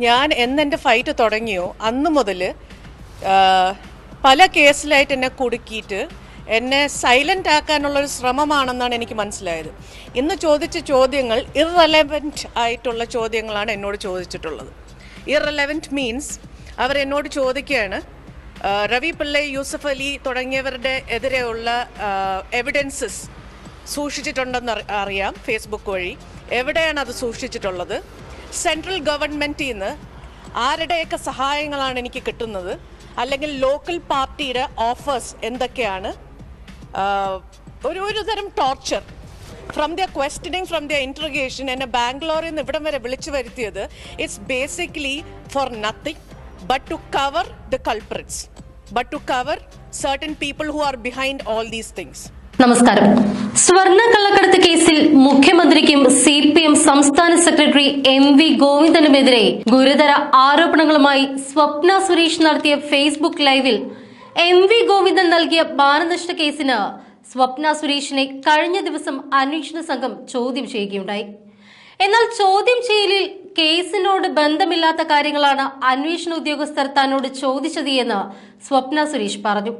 ഞാൻ എന്നെന്റെ ഫൈറ്റ് തുടങ്ങിയോ? അന്ന് മുതൽ പല കേസിലായിട്ട് എന്നെ കുടുക്കിയിട്ട് എന്നെ സൈലന്റ് ആക്കാനുള്ളൊരു ശ്രമമാണെന്നാണ് എനിക്ക് മനസ്സിലായത്. ഇന്ന് ചോദിച്ച ചോദ്യങ്ങൾ ഇറലവന്റ് ആയിട്ടുള്ള ചോദ്യങ്ങളാണ് എന്നോട് ചോദിച്ചിട്ടുള്ളത്. ഇറലവന്റ് മീൻസ് അവർ എന്നോട് ചോദിക്കുകയാണ് റവി പിള്ളൈ യൂസഫ് അലി തുടങ്ങിയവരുടെ എതിരെയുള്ള എവിഡൻസസ് സൂക്ഷിച്ചിട്ടുണ്ടെന്ന് അറി- അറിയാം ഫേസ്ബുക്ക് വഴി. എവിടെയാണ് അത് സൂക്ഷിച്ചിട്ടുള്ളത്? സെൻട്രൽ ഗവൺമെന്റിൽ നിന്ന് ആരുടെയൊക്കെ സഹായങ്ങളാണ് എനിക്ക് കിട്ടുന്നത്? അല്ലെങ്കിൽ ലോക്കൽ പാർട്ടിയുടെ ഓഫേഴ്സ് എന്തൊക്കെയാണ്? ഒരു ഒരു തരം torture. From their questioning from their interrogation എന്നെ ബാംഗ്ലൂരിൽ നിന്ന് ഇവിടം വരെ വിളിച്ചു വരുത്തിയത് it's basically for nothing but to cover the culprits but to cover certain people who are behind all these things നമസ്കാരം. സ്വർണ കള്ളക്കടത്ത് കേസിൽ മുഖ്യമന്ത്രിക്കും സംസ്ഥാന സെക്രട്ടറി എം വി ഗോവിന്ദനുമെതിരെ ഗുരുതര ആരോപണങ്ങളുമായി സ്വപ്ന സുരേഷ് നടത്തിയ ഫേസ്ബുക്ക് ലൈവിൽ എം വി ഗോവിന്ദൻ നൽകിയ മാനനഷ്ട കേസിന് സ്വപ്ന സുരേഷിനെ കഴിഞ്ഞ ദിവസം അന്വേഷണ സംഘം ചോദ്യം ചെയ്യുകയുണ്ടായി. എന്നാൽ ചോദ്യം ചെയ്യലിൽ കേസിനോട് ബന്ധമില്ലാത്ത കാര്യങ്ങളാണ് അന്വേഷണ ഉദ്യോഗസ്ഥർ തന്നോട് ചോദിച്ചത് എന്ന് സ്വപ്ന സുരേഷ് പറഞ്ഞു.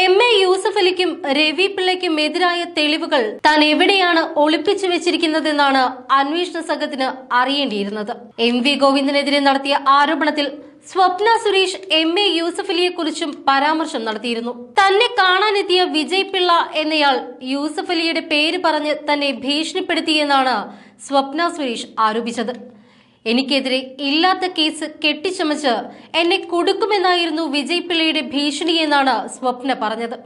എം എ യൂസഫ് അലിക്കും രവി പിള്ളയ്ക്കും എതിരായ തെളിവുകൾ താൻ എവിടെയാണ് ഒളിപ്പിച്ചു വെച്ചിരിക്കുന്നതെന്നാണ് അന്വേഷണ സംഘത്തിന് അറിയേണ്ടിയിരുന്നത്. എം വി ഗോവിന്ദനെതിരെ നടത്തിയ ആരോപണത്തിൽ സ്വപ്ന സുരേഷ് എം എ യൂസഫ് അലിയെ കുറിച്ചും പരാമർശം നടത്തിയിരുന്നു. തന്നെ കാണാനെത്തിയ വിജയ് പിള്ള എന്നയാൾ യൂസഫലിയുടെ പേര് പറഞ്ഞ് തന്നെ ഭീഷണിപ്പെടുത്തിയെന്നാണ് സ്വപ്ന സുരേഷ് ആരോപിച്ചത്. എനിക്കെതിരെ ഇല്ലാത്ത കേസ് കെട്ടിച്ചമച്ച് എന്നെ കൊടുക്കുമെന്നായിരുന്നു വിജയ് പിള്ളയുടെ ഭീഷണി എന്നാണ് സ്വപ്ന പറഞ്ഞത്.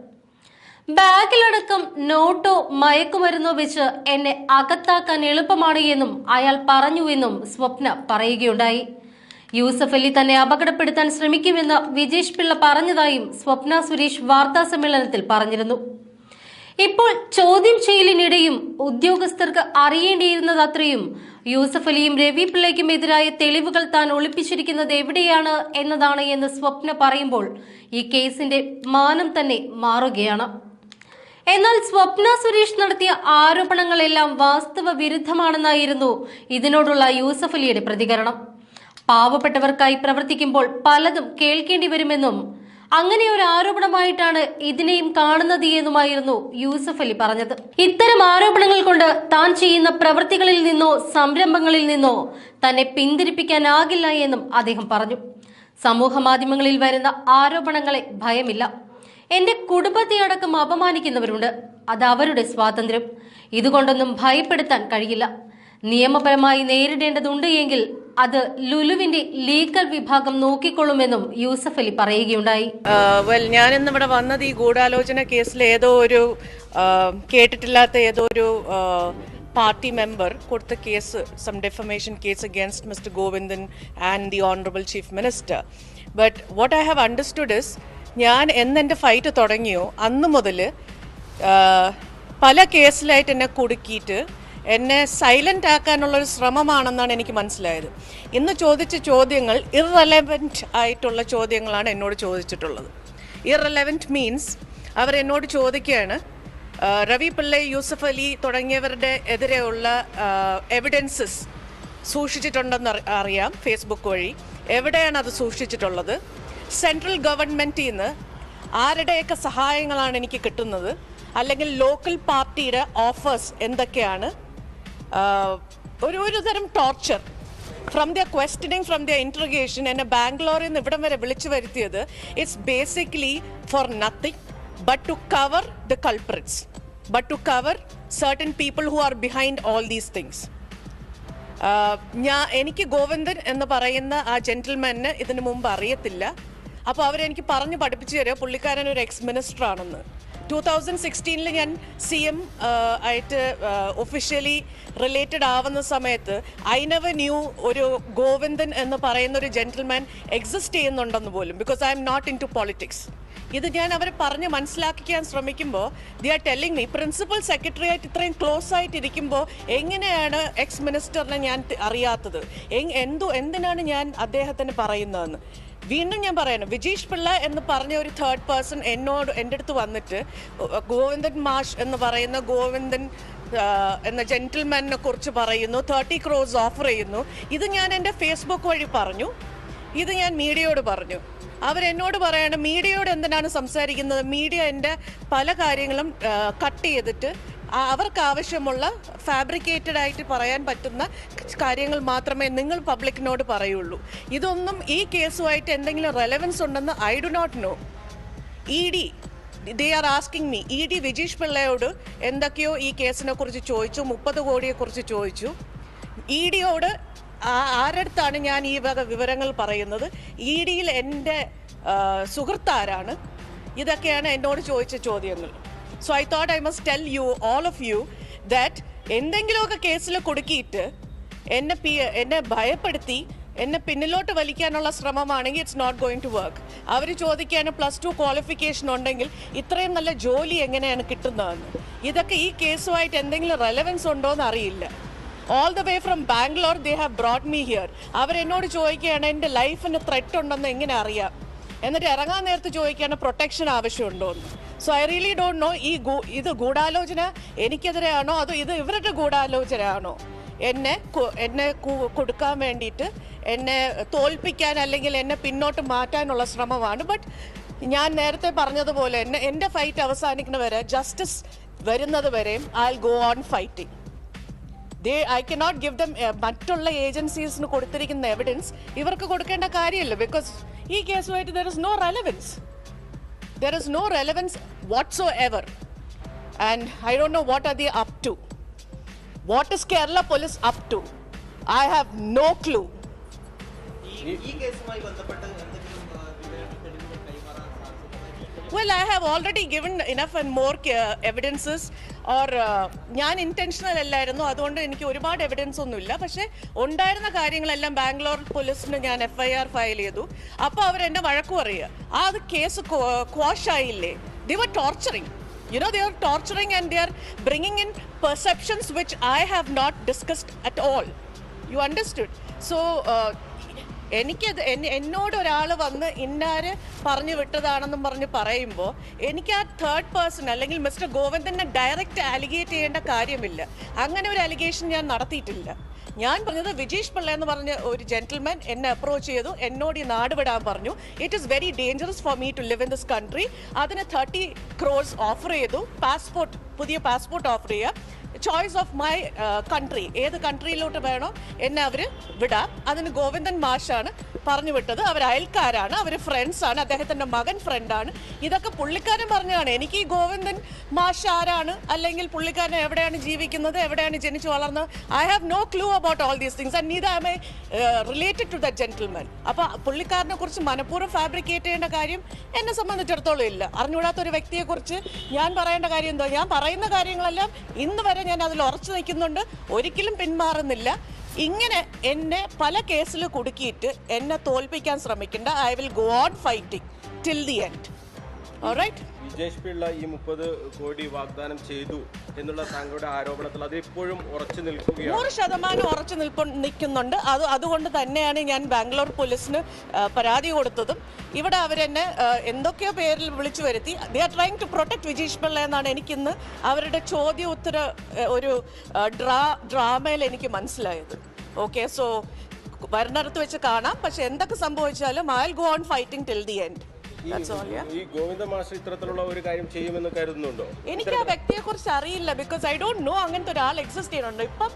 ബാഗിലടക്കം നോട്ടോ മയക്കുമരുന്നോ വെച്ച് എന്നെ അകത്താക്കാൻ എളുപ്പമാണ് എന്നും അയാൾ പറഞ്ഞുവെന്നും സ്വപ്ന പറയുകയുണ്ടായി. യൂസഫ് അലി തന്നെ അപകടപ്പെടുത്താൻ ശ്രമിക്കുമെന്ന് വിജേഷ് പിള്ള പറഞ്ഞതായും സ്വപ്ന സുരേഷ് വാർത്താ സമ്മേളനത്തിൽ പറഞ്ഞിരുന്നു. ഇപ്പോൾ ചോദ്യം ചെയ്യലിനിടെയും ഉദ്യോഗസ്ഥർക്ക് അറിയേണ്ടിയിരുന്നത് അത്രയും യൂസഫ് അലിയും രവി പിള്ളയ്ക്കും എതിരായ തെളിവുകൾ താൻ ഒളിപ്പിച്ചിരിക്കുന്നത് എവിടെയാണ് എന്നതാണ് എന്ന് സ്വപ്ന പറയുമ്പോൾ ഈ കേസിന്റെ മാനം തന്നെ മാറുകയാണ്. എന്നാൽ സ്വപ്ന സുരേഷ് നടത്തിയ ആരോപണങ്ങളെല്ലാം വാസ്തവ വിരുദ്ധമാണെന്നായിരുന്നു ഇതിനോടുള്ള യൂസഫ് അലിയുടെ പ്രതികരണം. പാവപ്പെട്ടവർക്കായി പ്രവർത്തിക്കുമ്പോൾ പലതും കേൾക്കേണ്ടി വരുമെന്നും അങ്ങനെ ഒരു ആരോപണമായിട്ടാണ് ഇതിനെയും കാണുന്നത് എന്നുമായിരുന്നു യൂസഫ് അലി പറഞ്ഞത്. ഇത്തരം ആരോപണങ്ങൾ കൊണ്ട് താൻ ചെയ്യുന്ന പ്രവൃത്തികളിൽ നിന്നോ സംരംഭങ്ങളിൽ നിന്നോ തന്നെ പിന്തിരിപ്പിക്കാനാകില്ല എന്നും അദ്ദേഹം പറഞ്ഞു. സമൂഹ മാധ്യമങ്ങളിൽ വരുന്ന ആരോപണങ്ങളെ ഭയമില്ല. എന്റെ കുടുംബത്തെ അടക്കം അപമാനിക്കുന്നവരുണ്ട്. അത് അവരുടെ സ്വാതന്ത്ര്യം. ഇതുകൊണ്ടൊന്നും ഭയപ്പെടുത്താൻ കഴിയില്ല. നിയമപരമായി നേരിടേണ്ടതുണ്ട് എങ്കിൽ അത് ലുലുവിന്റെ ലീഗൽ വിഭാഗം നോക്കിക്കൊള്ളുമെന്നും യൂസഫ് അലി പറയുകയുണ്ടായി. വെൽ ഞാൻ ഇന്ന് ഇവിടെ വന്നത് ഈ ഗൂഢാലോചന കേസിൽ ഏതോ ഒരു കേട്ടിട്ടില്ലാത്ത ഏതോ ഒരു പാർട്ടി മെമ്പർ കൊടുത്ത case some defamation case against mister Govindan and the honourable chief minister but what I have understood is ഞാൻ എന്നെന്റെ ഫൈറ്റ് തുടങ്ങിയോ അന്ന് മുതൽ പല കേസിലായിട്ട് എന്നെ കുടുക്കിയിട്ട് എന്നെ സൈലന്റ് ആക്കാനുള്ളൊരു ശ്രമമാണെന്നാണ് എനിക്ക് മനസ്സിലായത്. ഇന്ന് ചോദിച്ച ചോദ്യങ്ങൾ ഇറലവന്റ് ആയിട്ടുള്ള ചോദ്യങ്ങളാണ് എന്നോട് ചോദിച്ചിട്ടുള്ളത്. ഇറലവന്റ് മീൻസ് അവർ എന്നോട് ചോദിക്കുകയാണ് രവി പിള്ളൈ യൂസഫ് അലി തുടങ്ങിയവരുടെ എതിരെയുള്ള എവിഡൻസസ് സൂക്ഷിച്ചിട്ടുണ്ടെന്ന് അറി- അറിയാം ഫേസ്ബുക്ക് വഴി. എവിടെയാണ് അത് സൂക്ഷിച്ചിട്ടുള്ളത്? സെൻട്രൽ ഗവൺമെന്റിൽ നിന്ന് ആരുടെയൊക്കെ സഹായങ്ങളാണ് എനിക്ക് കിട്ടുന്നത്? അല്ലെങ്കിൽ ലോക്കൽ പാർട്ടിയുടെ ഓഫേഴ്സ് എന്തൊക്കെയാണ്? ഒരു ഒരു തരം torture from their questioning from their interrogation എന്നെ ബാംഗ്ലൂരിൽ നിന്ന് ഇവിടം വരെ വിളിച്ചു വരുത്തിയത് it's basically for nothing but to cover the culprits but to cover certain people who are behind all these things ഞാൻ എനിക്ക് ഗോവിന്ദൻ എന്ന് പറയുന്ന ആ ജെന്റിൽമാന് ഇതിനു മുമ്പ് അറിയത്തില്ല. അപ്പോൾ അവരെനിക്ക് പറഞ്ഞു പഠിപ്പിച്ചു തരിക പുള്ളിക്കാരൻ ഒരു എക്സ് മിനിസ്റ്റർ ആണെന്ന്. ടൂ തൗസൻഡ് സിക്സ്റ്റീനിൽ ഞാൻ സി എം ആയിട്ട് ഒഫീഷ്യലി റിലേറ്റഡ് ആവുന്ന സമയത്ത് ഐ നെവർ ന്യൂ ഒരു ഗോവിന്ദൻ എന്ന് പറയുന്ന ഒരു ജെന്റിൽമാൻ എക്സിസ്റ്റ് ചെയ്യുന്നുണ്ടെന്ന് പോലും because I'm not into politics ഇത് ഞാൻ അവരെ പറഞ്ഞ് മനസ്സിലാക്കിക്കാൻ ശ്രമിക്കുമ്പോൾ they are telling me principal secretary ആയിട്ട് ഇത്രയും ക്ലോസ് ആയിട്ട് ഇരിക്കുമ്പോൾ എങ്ങനെയാണ് എക്സ് മിനിസ്റ്ററിനെ ഞാൻ അറിയാത്തത്? എന്തു എന്തോ എന്തിനാണ് ഞാൻ അദ്ദേഹത്തിന് പറയുന്നതെന്ന്? വീണ്ടും ഞാൻ പറയുന്നു വിജീഷ് പിള്ള എന്ന് പറഞ്ഞ ഒരു തേർഡ് പേഴ്സൺ എന്നോട് എന്റെ അടുത്ത് വന്നിട്ട് ഗോവിന്ദൻ മാഷ് എന്ന് പറയുന്ന ഗോവിന്ദൻ എന്ന ജെന്റിൽമാനെ കുറിച്ച് പറയുന്നു തേർട്ടി ക്രോസ് ഓഫർ ചെയ്യുന്നു. ഇത് ഞാൻ എന്റെ ഫേസ്ബുക്ക് വഴി പറഞ്ഞു. ഇത് ഞാൻ മീഡിയയോട് പറഞ്ഞു. അവരെന്നോട് പറയാണ് മീഡിയയോട് എന്തിനാണ് സംസാരിക്കുന്നത്? മീഡിയ എന്റെ പല കാര്യങ്ങളും കട്ട് ചെയ്തിട്ട് അവർക്ക് ആവശ്യമുള്ള ഫാബ്രിക്കേറ്റഡ് ആയിട്ട് പറയാൻ പറ്റുന്ന കാര്യങ്ങൾ മാത്രമേ നിങ്ങൾ പബ്ലിക്കിനോട് പറയുള്ളൂ. ഇതൊന്നും ഈ കേസുമായിട്ട് എന്തെങ്കിലും റെലവൻസ് ഉണ്ടെന്ന് I do not know E D they are asking me E D Vijesh പിള്ളയോട് എന്തൊക്കെയോ ഈ കേസിനെ കുറിച്ച് ചോദിച്ചു മുപ്പത് കോടിയെക്കുറിച്ച് ചോദിച്ചു. ഇ ഡിയോട് ആരടുത്താണ് ഞാൻ ഈ വക വിവരങ്ങൾ പറയുന്നത്? ഇ ഡിയിൽ എന്റെ സുഹൃത്താരാണ്. ഇതൊക്കെയാണ് എന്നോട് ചോദിച്ച ചോദ്യങ്ങൾ. So I thought I must tell you all of you that എന്തെങ്കിലുമൊക്കെ കേസിൽ കൊടുക്കിയിട്ട് എന്നെ പി എന്നെ ഭയപ്പെടുത്തി എന്നെ പിന്നിലോട്ട് വലിക്കാനുള്ള ശ്രമമാണെങ്കിൽ it's not going to work അവർ ചോദിക്കാൻ പ്ലസ് ടു ക്വാളിഫിക്കേഷൻ ഉണ്ടെങ്കിൽ ഇത്രയും നല്ല ജോലി എങ്ങനെയാണ് കിട്ടുന്നതെന്ന്. ഇതൊക്കെ ഈ കേസുമായിട്ട് എന്തെങ്കിലും റെലവൻസ് ഉണ്ടോ എന്ന് അറിയില്ല. All the way from Bangalore they have brought me here അവരെന്നോട് ചോദിക്കുകയാണ് എന്റെ ലൈഫിന് ത്രെറ്റ് ഉണ്ടെന്ന് എങ്ങനെ അറിയാം? എന്നിട്ട് ഇറങ്ങാൻ നേരത്ത് ചോദിക്കുകയാണ് പ്രൊട്ടക്ഷൻ ആവശ്യമുണ്ടോ എന്ന്. So I really don't know ഈ ഇത് ഗൂഢാലോചന എനിക്കെതിരെയാണോ? അതോ ഇത് ഇവരുടെ ഗൂഢാലോചനയാണോ? എന്നെ എന്നെ കൊടുക്കാൻ വേണ്ടിയിട്ട് എന്നെ തോൽപ്പിക്കാൻ അല്ലെങ്കിൽ എന്നെ പിന്നോട്ട് മാറ്റാനുള്ള ശ്രമമാണ്. ബട്ട് ഞാൻ നേരത്തെ പറഞ്ഞതുപോലെ തന്നെ എന്റെ ഫൈറ്റ് അവസാനിക്കുന്ന വരെ ജസ്റ്റിസ് വരുന്നത് വരെയും I go on fighting they I cannot give them മറ്റുള്ള ഏജൻസീസിന് കൊടുത്തിരിക്കുന്ന എവിഡൻസ് ഇവർക്ക് കൊടുക്കേണ്ട കാര്യമില്ല ബിക്കോസ് ഈ കേസുമായിട്ട് there is no relevance there is no relevance whatsoever and I don't know what are they up to what is Kerala police up to I have no clue well I have already എന്തെങ്കിലും enough and more evidences Well, I have already given enough and more uh, evidences. Or uh, ഞാൻ intentional അല്ലായിരുന്നു. അതുകൊണ്ട് എനിക്ക് ഒരുപാട് evidence ഒന്നുമില്ല. പക്ഷേ ഉണ്ടായിരുന്ന കാര്യങ്ങളെല്ലാം ബാംഗ്ലൂർ പോലീസിന് ഞാൻ എഫ് ഐ ആർ ഫയൽ ചെയ്തു. അപ്പോൾ അവരെന്നെ വഴക്ക് പറയുക. ആ അത് കേസ് ക്വാഷായില്ലേ ദിവ torturing you know they are torturing and they are bringing in perceptions which I have not discussed at all you understood so എനിക്കത് എന്നോട് ഒരാൾ വന്ന് ഇന്നാര് പറഞ്ഞു വിട്ടതാണെന്നും പറഞ്ഞ് പറയുമ്പോൾ എനിക്ക് ആ തേർഡ് പേഴ്സൺ അല്ലെങ്കിൽ മിസ്റ്റർ ഗോവിന്ദനെ ഡയറക്റ്റ് അലിഗേറ്റ് ചെയ്യേണ്ട കാര്യമില്ല. അങ്ങനെ ഒരു അലിഗേഷൻ ഞാൻ നടത്തിയിട്ടില്ല. ഞാൻ പറഞ്ഞത് വിജീഷ് പിള്ള എന്ന് പറഞ്ഞ ഒരു ജെന്റിൽമാൻ എന്നെ അപ്രോച്ച് ചെയ്തു. എന്നോട് ഈ നാട് വിടാൻ പറഞ്ഞു. It is very dangerous for me to live in this country അതിന് തേർട്ടി ക്രോസ് ഓഫർ ചെയ്തു. പാസ്പോർട്ട് പുതിയ പാസ്പോർട്ട് ഓഫർ ചെയ്യുക. ചോയ്സ് ഓഫ് മൈ കൺട്രി ഏത് കൺട്രിയിലോട്ട് വേണോ എന്നെ അവർ വിടാം. അതിന് ഗോവിന്ദൻ മാഷാണ് പറഞ്ഞു വിട്ടത്. അവർ അയൽക്കാരാണ് അവർ ഫ്രണ്ട്സാണ് അദ്ദേഹത്തിന്റെ മകൻ ഫ്രണ്ടാണ് ഇതൊക്കെ പുള്ളിക്കാരൻ പറഞ്ഞതാണ്. എനിക്ക് ഈ ഗോവിന്ദൻ മാഷ് ആരാണ്? അല്ലെങ്കിൽ പുള്ളിക്കാരൻ എവിടെയാണ് ജീവിക്കുന്നത് എവിടെയാണ് ജനിച്ചു വളർന്നത്? I have no clue about all these things and neither I my related to the gentleman അപ്പോൾ പുള്ളിക്കാരനെ കുറിച്ച് മനഃപൂർവം ഫാബ്രിക്കേറ്റ് ചെയ്യേണ്ട കാര്യം എന്നെ സംബന്ധിച്ചിടത്തോളം ഇല്ല. അറിഞ്ഞുകൂടാത്ത ഒരു വ്യക്തിയെക്കുറിച്ച് ഞാൻ പറയേണ്ട കാര്യം എന്തോ? ഞാൻ പറയുന്ന കാര്യങ്ങളെല്ലാം ഇന്ന് വരെ ഞാൻ അതിൽ ഉറച്ചു നിൽക്കുന്നുണ്ട്. ഒരിക്കലും പിന്മാറുന്നില്ല. ഇങ്ങനെ എന്നെ പല കേസിൽ കുടുക്കിയിട്ട് എന്നെ തോൽപ്പിക്കാൻ ശ്രമിക്കേണ്ട. I will go on fighting till the end right Vijesh Pillai ഈ മുപ്പത് കോടി വാഗ്ദാനം ചെയ്തു എന്നുള്ള താങ്കളുടെ ആരോപണത്തിൽ അത് ഇപ്പോഴും ഉറച്ചു നിൽക്കുകയാണ്. നൂറ് ശതമാനം ഉറച്ചു നിൽപ്പ നിൽക്കുന്നുണ്ട്. അത് അതുകൊണ്ട് തന്നെയാണ് ഞാൻ ബാംഗ്ലൂർ പോലീസിന് പരാതി കൊടുത്തതും. ഇവിടെ അവരെന്നെ എന്തൊക്കെയോ പേരിൽ വിളിച്ചു വരുത്തി. They are trying to protect Vijesh Pillai എന്നാണ് എനിക്കിന്ന് അവരുടെ ചോദ്യ ഉത്തര ഒരു ഡ്രാ ഡ്രാമയിൽ എനിക്ക് മനസ്സിലായത്. ഓക്കെ സോ വരുന്നിടത്ത് വെച്ച് കാണാം. പക്ഷെ എന്തൊക്കെ സംഭവിച്ചാലും I go on fighting till the end ഈ- ദാറ്റ്സ് ഓൾ യാ ഈ ഗോവിന്ദ മാസ്റ്റർ ഇത്തരത്തിലുള്ള ഒരു കാര്യം ചെയ്യുമെന്ന് കരുതുന്നുണ്ടോ? എനിക്ക് ആ വ്യക്തിയെ കുറിച്ച് അറിയില്ല ബിക്കോസ് ഐ ഡോണ്ട് നോ അങ്ങനത്തെ ഒരാൾ എക്സിസ്റ്റ് ചെയ്യുന്നുണ്ട്. ഇപ്പം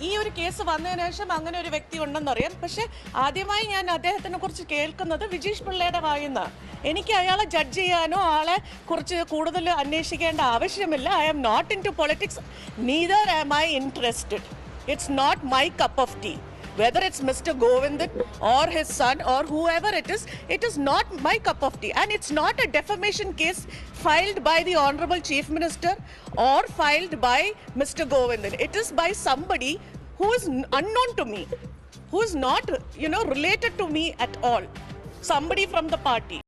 ഈ ഒരു കേസ് വന്നതിന് ശേഷം അങ്ങനെ ഒരു വ്യക്തി ഉണ്ടെന്ന് അറിയാം. പക്ഷെ ആദ്യമായി ഞാൻ അദ്ദേഹത്തിനെ കുറിച്ച് കേൾക്കുന്നത് വിജീഷ് പിള്ളയുടെ വായുന്ന. എനിക്ക് അയാളെ ജഡ്ജ് ചെയ്യാനോ ആളെ കുറിച്ച് കൂടുതൽ അന്വേഷിക്കേണ്ട ആവശ്യമില്ല. I am not into politics neither am I interested it's not my cup of tea whether it's Mr. Govindan or his son or whoever it is, it is not my cup of tea. And it's not a defamation case filed by the Honorable Chief Minister or filed by Mr. Govindan. It is by somebody who is unknown to me, who is not, you know, related to me at all. Somebody from the party.